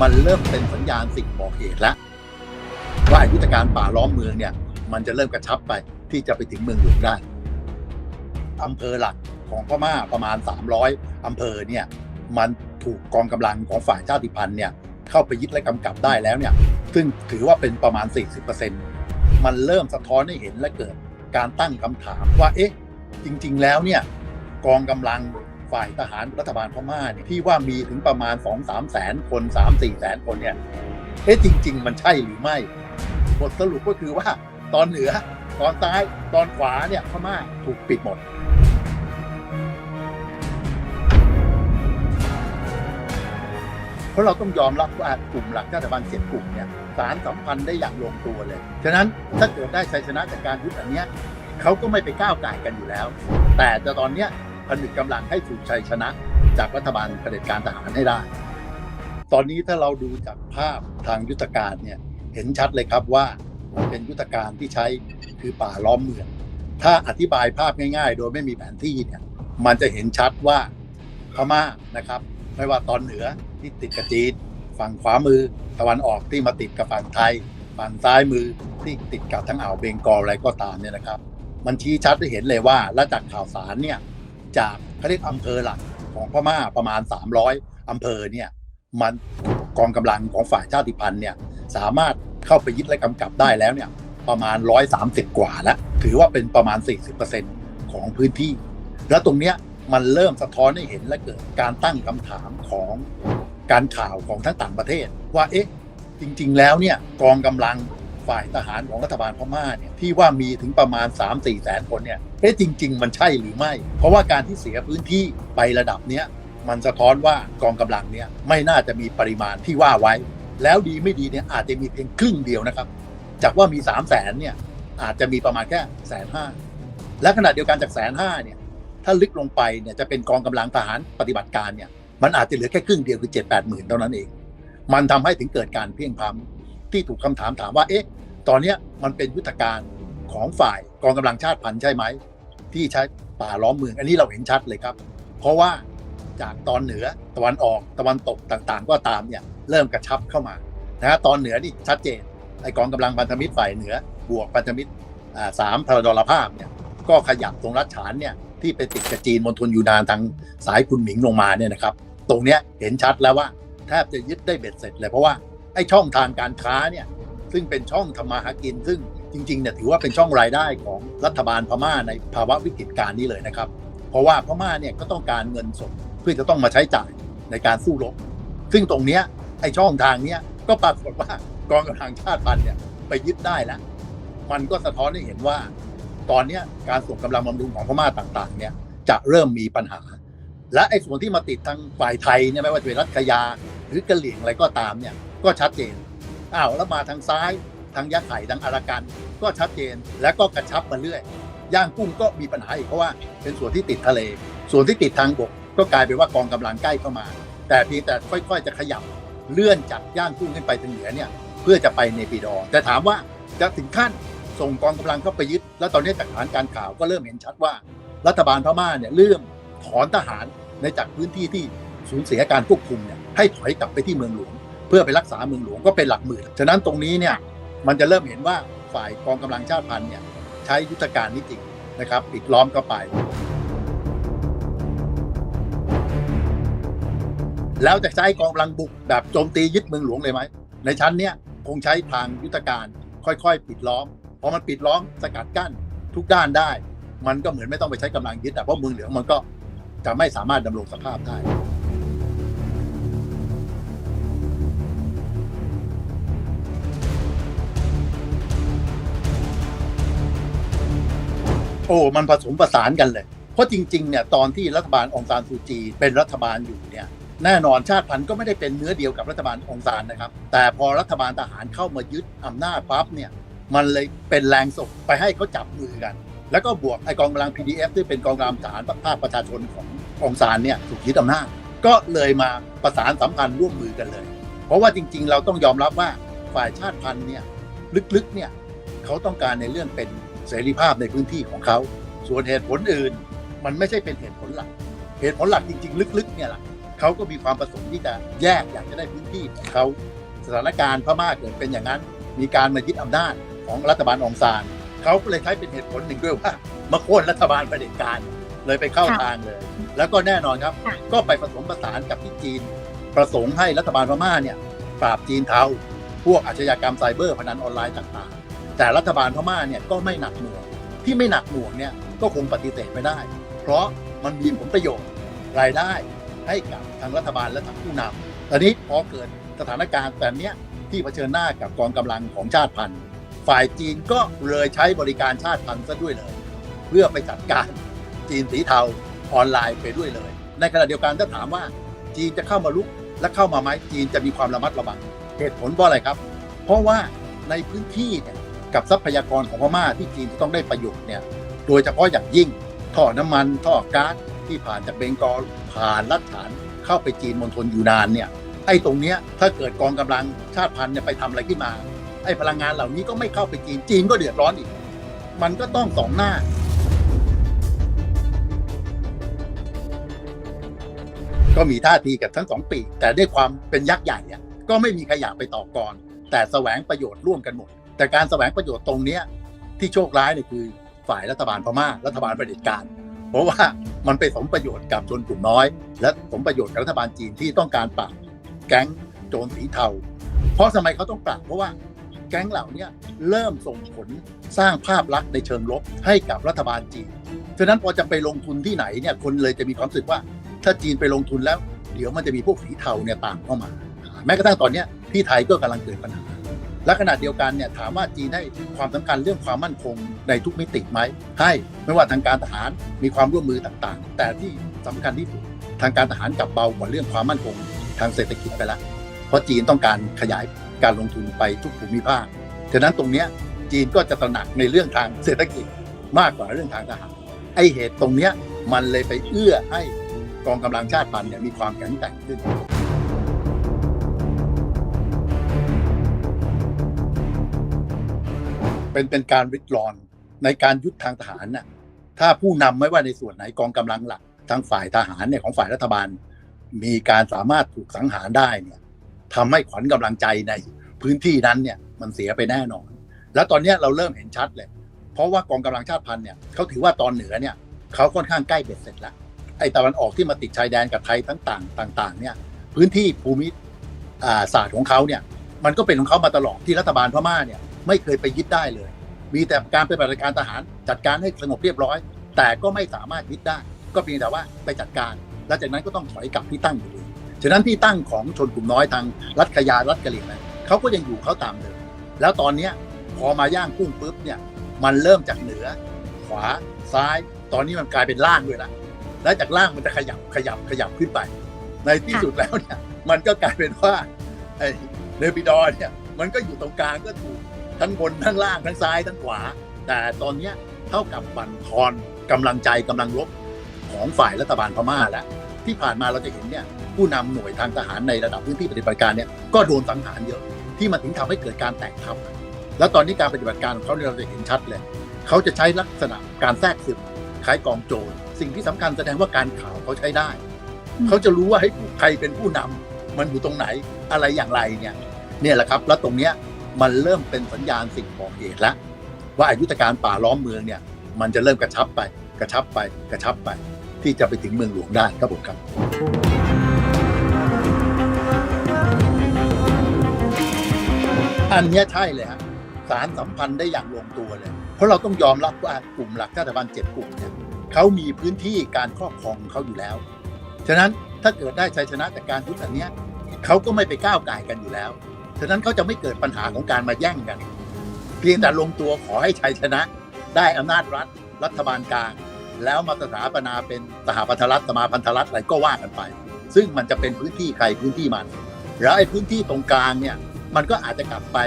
มันเริ่มเป็นสัญญาณสิ่งบอกเหตุแล้วว่ายุทธการป่าล้อมเมืองเนี่ย มันจะเริ่มกระชับไปที่จะไปถึงเมืองหลวงได้อำเภอหลักของพม่าประมาณ 300อำเภอเนี่ยมันถูกกองกำลังของฝ่ายชาติพันธุ์เนี่ยเข้าไปยึดและกำกับได้แล้วเนี่ยซึ่งถือว่าเป็นประมาณ 40%มันเริ่มสะท้อนให้เห็นและเกิดการตั้งคำถามว่าเอ๊ะจริง ๆ แล้วเนี่ยกองกำลัง ฝ่ายทหารรัฐบาลพม่าเนี่ยที่ว่ามีถึงประมาณ 2 3แสนคน3 4แสนคนเนี่ยเอ๊ะจริง ๆ มันใช่หรือไม่ บทสรุปก็คือว่าตอนเหนือ ตอนซ้ายตอนขวาเนี่ยพม่าถูกปิดหมดเพราะเราต้องยอมรับว่ากลุ่มหลักชาติพันธ์เจ็ดกลุ่มเนี่ยสารสัมพันธ์ได้อย่างลงตัวเลย ฉะนั้นถ้าเกิดได้ชัยชนะจากการยุทธอันเนี้ยเขาก็ไม่ไปก้าวไก่กันอยู่แล้ว แต่จะตอนเนี้ย ผนึกกำลังให้สู่ชัยชนะ จากรัฐบาลเผด็จการทหารให้ได้ ตอนนี้ถ้าเราดูจากภาพทางยุทธการเนี่ยเห็นชัดเลยครับว่าเป็นยุทธการที่ใช้คือป่าล้อมเมือง ถ้าอธิบายภาพง่าย ๆ โดยไม่มีแผนที่เนี่ยมันจะเห็นชัดว่าพม่านะครับ ไม่ว่าตอนเหนือที่ติดกับจีนฝั่งขวามือตะวันออกที่มาติดกับฝั่งไทย ฝั่งซ้ายมือที่ติดกับทั้งอ่าวเบงกอลอะไรก็ตามเนี่ยนะครับ มันชี้ชัดให้เห็นเลยว่าและจากข่าวสารเนี่ย จากเขาเรียกอำเภอหลักของพม่าประมาณ 300 อำเภอเนี่ยมันกองกำลังของฝ่ายชาติพันธุ์เนี่ยสามารถเข้าไปยึดและกำกับได้แล้วเนี่ยประมาณ 130 กว่าแล้ว ถือว่าเป็นประมาณ 40%ของพื้นที่ แล้วตรงเนี้ยมันเริ่มสะท้อนให้เห็นและเกิดการตั้งคำถามของการข่าวของทั้งต่างประเทศ ว่าเอ๊ะจริง ๆ แล้วเนี่ยกองกำลัง ฝ่ายทหารของรัฐบาลพม่าเนี่ยที่ว่ามีถึงประมาณ 3-4แสนคนเนี่ยเอ๊ะจริง ๆ มันใช่หรือไม่ เพราะว่าการที่เสียพื้นที่ไประดับเนี้ยมันสะท้อนว่ากองกำลังเนี่ยไม่น่าจะมีปริมาณที่ว่าไว้ แล้วดีไม่ดีเนี่ยอาจจะมีเพียงครึ่งเดียวนะครับ จากว่ามี 3 0 0แสนเนี่ยอาจจะมีประมาณแค่แสนห้าและขณะเดียวกันจากแสนห้าเนี่ยถ้าลึกลงไปเนี่ยจะเป็นกองกำลังทหารปฏิบัติการเนี่ยมันอาจจะเหลือแค่ครึ่งเดียวคือเจ็ดแปดหมื่นเท่านั้นเอง มันทำให้ถึงเกิดการเพียงพ้ำ ที่ถูกคำถามถามว่าเอ๊ะ ตอนเนี้ยมันเป็นยุทธการของฝ่ายกองกำลังชาติพันธุ์ใช่ไหม ที่ใช้ป่าล้อมเมือง อันนี้เราเห็นชัดเลยครับ เพราะว่าจากตอนเหนือตะวันออกตะวันตกต่างๆ ก็ตามเนี่ยเริ่มกระชับเข้ามานะฮะตอนเหนือนี่ชัดเจนไอกองกำลังพันธมิตรฝ่ายเหนือบวกพันธมิตรสามพลดรภาพเนี่ยก็ขยับตรงรัฐฉานเนี่ยที่ไปติดกับจีนมณฑลยูนานทางสายคุณหมิงลงมาเนี่ยนะครับ ตรงเนี้ยเห็นชัดแล้วว่าแทบจะยึดได้เบ็ดเสร็จเลยเพราะว่า ไอ้ช่องทางการค้าเนี่ยซึ่งเป็นช่องทำมาหากิน ซึ่งจริงๆเนี่ยถือว่าเป็นช่องรายได้ของรัฐบาลพม่าในภาวะวิกฤตการณ์นี้เลยนะครับ เพราะว่าพม่าเนี่ยก็ต้องการเงินสดเพื่อจะต้องมาใช้จ่ายในการสู้รบซึ่งตรงเนี้ยไอ้ช่องทางเนี้ยก็ปรากฏว่ากองกำลังชาติพันธุ์เนี่ยไปยึดได้แล้ว มันก็สะท้อนให้เห็นว่า ตอนเนี้ยการส่งกำลังบำรุงของพม่าต่างๆเนี่ยจะเริ่มมีปัญหา และไอ้ส่วนที่มาติดทางฝ่ายไทยเนี่ยไม่ว่าจะเป็นรัฐขยา หรือกะเหลี่ยงอะไรก็ตามเนี่ย ก็ชัดเจนอ้าวแล้วมาทางซ้ายทางยะไข่ทางอารากันก็ชัดเจนและก็กระชับมาเรื่อยย่างกุ้งก็มีปัญหาอีกเพราะว่าเป็นส่วนที่ติดทะเล ส่วนที่ติดทางบก ก็กลายเป็นว่ากองกำลังใกล้เข้ามา แต่เพียงแต่ค่อยๆ จะขยับเลื่อนจากย่างกุ้งขึ้นไปทางเหนือเนี่ยเพื่อจะไปเนปิดอแต่ถามว่าจะถึงขั้นส่งกองกำลังเข้าไปยึด แล้วตอนนี้จากฐานการข่าวก็เริ่มเห็นชัดว่า รัฐบาลพม่าเนี่ยเริ่มถอนทหารในจากพื้นที่ที่สูญเสียการควบคุมเนี่ยให้ถอยกลับไปที่เมืองหลวง พื่อไปรักษาเมืองหลวงก็เป็นหลักหมื่น ฉะนั้นตรงนี้เนี่ยมันจะเริ่มเห็นว่าฝ่ายกองกำลังชาติพันธุ์เนี่ยใช้ยุทธการนี้จริงนะครับปิดล้อมเข้าไป แล้วจะใช้กองกำลังบุกแบบโจมตียึดเมืองหลวงเลยไหม ในชั้นเนี้ยคงใช้ทางยุทธการค่อยๆ ปิดล้อมพอมันปิดล้อมสกัดกั้นทุกด้านได้ มันก็เหมือนไม่ต้องไปใช้กำลังยึดแต่เพราะเมืองหลวงมันก็จะไม่สามารถดำรงสภาพได้ โอ้มันผสมประสานกันเลย เพราะจริงๆเนี่ยตอนที่รัฐบาลองซานซูจี เป็นรัฐบาลอยู่เนี่ยแน่นอนชาติพันธุ์ก็ไม่ได้เป็นเนื้อเดียวกับรัฐบาลองซานนะครับ แต่พอรัฐบาลทหารเข้ามายึดอำนาจปั๊บเนี่ยมันเลยเป็นแรงส่งไปให้เขาจับมือกัน แล้วก็บวกไอกองกำลัง PDF ที่เป็นกองกำลังทหารภาคประชาชนขององซานเนี่ยถูกยึดอำนาจก็เลยมาประสานสัมพันธ์ร่วมมือกันเลย เพราะว่าจริง ๆ เราต้องยอมรับว่าฝ่ายชาติพันธุ์เนี่ยลึกๆเนี่ยเขาต้องการในเรื่องเป็น เสรีภาพในพื้นที่ของเขา ส่วนเหตุผลอื่น มันไม่ใช่เป็นเหตุผลหลัก เหตุผลหลักจริง ๆ ลึกๆเนี่ยแหละเขาก็มีความประสงค์ที่จะแยกอยากจะได้พื้นที่ของเขาสถานการณ์พม่าเกิดเป็นอย่างนั้น มีการมายึดอำนาจของรัฐบาลองซานเขาก็เลยใช้เป็นเหตุผลหนึ่งด้วยว่ามาโค่นรัฐบาลเผด็จการเลยไปเข้าค่ะทางเลย แล้วก็แน่นอนครับค่ะก็ไปผสมผสานกับที่จีน ประสงค์ให้รัฐบาลพม่าเนี่ยปราบจีนเทาพวกอาชญากรรมไซเบอร์พนันออนไลน์ต่างๆ แต่รัฐบาลพม่าเนี่ยก็ไม่หนักหน่วงที่ไม่หนักหน่วงเนี่ยก็คงปฏิเสธไม่ได้ เพราะมันมีผลประโยชน์รายได้ให้กับทางรัฐบาลและทางผู้นำตอนนี้พอเกิดสถานการณ์แบบเนี้ยที่เผชิญหน้ากับกองกำลังของชาติพันธุ์ ฝ่ายจีนก็เลยใช้บริการชาติพันธุ์ซะด้วยเลย เพื่อไปจัดการจีนสีเทาออนไลน์ไปด้วยเลย ในขณะเดียวกันถ้าถามว่าจีนจะเข้ามาลุกและเข้ามาไหมจีนจะมีความระมัดระวังเหตุผลเพราะอะไรครับ เพราะว่าในพื้นที่เนี่ย กับทรัพยากรของพม่าที่จีนจะต้องได้ประโยชน์เนี่ยโดยเฉพาะอย่างยิ่งท่อน้ำมันท่อก๊าซที่ผ่านจากเบงกอลผ่านลัดฐานเข้าไปจีนมณฑลยูนานเนี่ยไอ้ตรงเนี้ยถ้าเกิดกองกำลังชาติพันธุ์เนี่ยไปทำอะไรขึ้นมา ไอ้พลังงานเหล่านี้ก็ไม่เข้าไปจีนจีนก็เดือดร้อนอีก มันก็ต้องสองหน้าก็มีท่าทีกับทั้งสองปี แต่ด้วยความเป็นยักษ์ใหญ่เนี่ยก็ไม่มีใครอยากไปต่อกรแต่แสวงประโยชน์ร่วมกันหมด แต่การแสวงประโยชน์ตรงเนี้ยที่โชคร้ายเนี่ยคือฝ่ายรัฐบาลพม่ารัฐบาลเผด็จการ เพราะว่ามันไปสมประโยชน์กับชนกลุ่มน้อย และสมประโยชน์กับรัฐบาลจีนที่ต้องการปราบแก๊งโจรสีเทา เพราะทำไมเขาต้องปราบเพราะว่าแก๊งเหล่านี้เริ่มส่งผลสร้างภาพลักษณ์ในเชิงลบให้กับรัฐบาลจีนฉะนั้นพอจะไปลงทุนที่ไหนเนี่ยคนเลยจะมีความรู้สึกว่า ถ้าจีนไปลงทุนแล้ว เดี๋ยวมันจะมีพวกสีเทาเนี่ยตามเข้ามา แม้กระทั่งตอนนี้ที่ไทยก็กำลังเกิดปัญหา และขณะเดียวกันเนี่ยถามว่าจีนให้ความสำคัญเรื่องความมั่นคงในทุกมิติไหมให้ไม่ว่าทางการทหารมีความร่วมมือต่างๆ แต่ที่สำคัญที่สุดทางการทหารกลับเบากว่าเรื่องความมั่นคง ทางเศรษฐกิจไปแล้วเพราะจีนต้องการขยายการลงทุนไปทุกภูมิภาคฉะนั้นตรงนี้จีนก็จะตระหนักในเรื่องทางเศรษฐกิจมากกว่าเรื่องทางทหารไอเหตุตรงนี้มันเลยไปเอื้อให้กองกำลังชาติพันธุ์เนี่ยมีความแข็งแกร่งขึ้น เป็นเป็นการริดรอนในการยุทธทางทหารน่ะถ้าผู้นำไม่ว่าในส่วนไหนกองกำลังหลักทางฝ่ายทหารเนี่ยของฝ่ายรัฐบาล มีการสามารถถูกสังหารได้เนี่ยทำให้ขวัญกำลังใจในพื้นที่นั้นเนี่ยมันเสียไปแน่นอน แล้วตอนนี้เราเริ่มเห็นชัดเลย เพราะว่ากองกำลังชาติพันธุ์เนี่ยเขาถือว่าตอนเหนือเนี่ยเขาค่อนข้างใกล้เบ็ดเสร็จแล้วไอ้ตะวันออกที่มาติดชายแดนกับไทยทั้งต่างต่าง ๆ เนี่ยพื้นที่ภูมิศาสตร์ของเขาเนี่ยมันก็เป็นของเขามาตลอดที่รัฐบาลพม่าเนี่ย ไม่เคยไปยึดได้เลย มีแต่การปฏิบัติการทหาร จัดการให้สงบเรียบร้อย แต่ก็ไม่สามารถยึดได้ ก็เพียงแต่ว่าไปจัดการ แล้วจากนั้นก็ต้องถอยกลับที่ตั้งอยู่ดีฉะนั้นที่ตั้งของชนกลุ่มน้อยทางรัฐขยารัฐกะเหรี่ยงนั้นเขาก็ยังอยู่เขาตามเดิมแล้วตอนเนี้ยพอมาย่างกุ้งปุ๊บเนี่ยมันเริ่มจากเหนือ ขวาซ้าย ตอนนี้มันกลายเป็นล่างด้วยละแล้วจากล่างมันจะขยับขยับขยับขึ้นไป ในที่สุดแล้วเนี่ยมันก็กลายเป็นว่าเนบิดอเนี่ยมันก็อยู่ตรงกลางก็ถูก ทั้งบนทั้งล่างทั้งซ้ายทั้งขวา แต่ตอนนี้เท่ากับบั่นทอนกำลังใจกำลังลบของฝ่ายรัฐบาลพม่าแล้วที่ผ่านมาเราจะเห็นเนี่ยผู้นำหน่วยทางทหารในระดับพื้นที่ปฏิบัติการเนี่ยก็โดนสังหารเยอะที่มันถึงทำให้เกิดการแตกทัพแล้วตอนนี้การปฏิบัติการของเขาเนี่ยเราจะเห็นชัดเลยเขาจะใช้ลักษณะการแทรกซึมคล้ายกองโจรสิ่งที่สำคัญแสดงว่าการข่าวเขาใช้ได้ เขาจะรู้ว่าให้ใครเป็นผู้นำมันอยู่ตรงไหนอะไรอย่างไรเนี่ย เนี่ยแหละครับ แล้วตรงเนี้ย มันเริ่มเป็นสัญญาณสิ่งบอกเหตุแล้วว่าอายุธการป่าล้อมเมืองเนี่ย มันจะเริ่มกระชับไป กระชับไปกระชับไป ที่จะไปถึงเมืองหลวงได้ครับผมครับ อันนี้ใช่เลยฮะสารสัมพันธ์ได้อย่างลงตัวเลย เพราะเราต้องยอมรับว่ากลุ่มหลักชาติพันธ์เจ็ดกลุ่มเนี่ยเขามีพื้นที่การครอบครองเขาอยู่แล้ว ฉะนั้นถ้าเกิดได้ชัยชนะจากการยุทธอันเนี้ยเขาก็ไม่ไปก้าวไก่กันอยู่แล้ว ฉะนั้นเขาจะไม่เกิดปัญหาของการมาแย่งกัน เพียงแต่ลงตัวขอให้ชัยชนะ ได้อำนาจรัฐรัฐบาลกลาง แล้วมาสถาปนาเป็นสหพันธรัฐสมาพันธรัฐอะไรก็ว่ากันไป ซึ่งมันจะเป็นพื้นที่ใครพื้นที่มัน แล้วไอ้พื้นที่ตรงกลางเนี่ยมันก็อาจจะกลับไป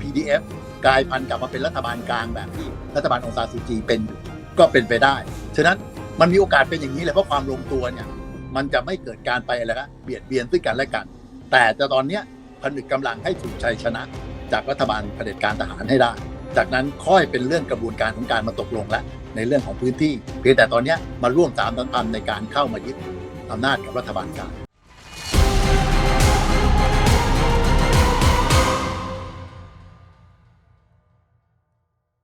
PDF กลายพันธุ์กลับมาเป็นรัฐบาลกลางแบบที่รัฐบาลองซานซูจีเป็นอยู่ก็เป็นไปได้ ฉะนั้นมันมีโอกาสเป็นอย่างนี้เลยเพราะความลงตัวเนี่ย มันจะไม่เกิดการไปอะไรนะเบียดเบียนซึ่งกันและกัน แต่จะตอนเนี้ย ผนึกกำลังให้ถูกชัยชนะ จากรัฐบาลเผด็จการทหารให้ได้ จากนั้นค่อยเป็นเรื่องกระบวนการของการมาตกลงแล้วในเรื่องของพื้นที่ เพียงแต่ตอนนี้มาร่วมสามสัมพันธ์ในการเข้ามายึดอำนาจกับรัฐบาลกลาง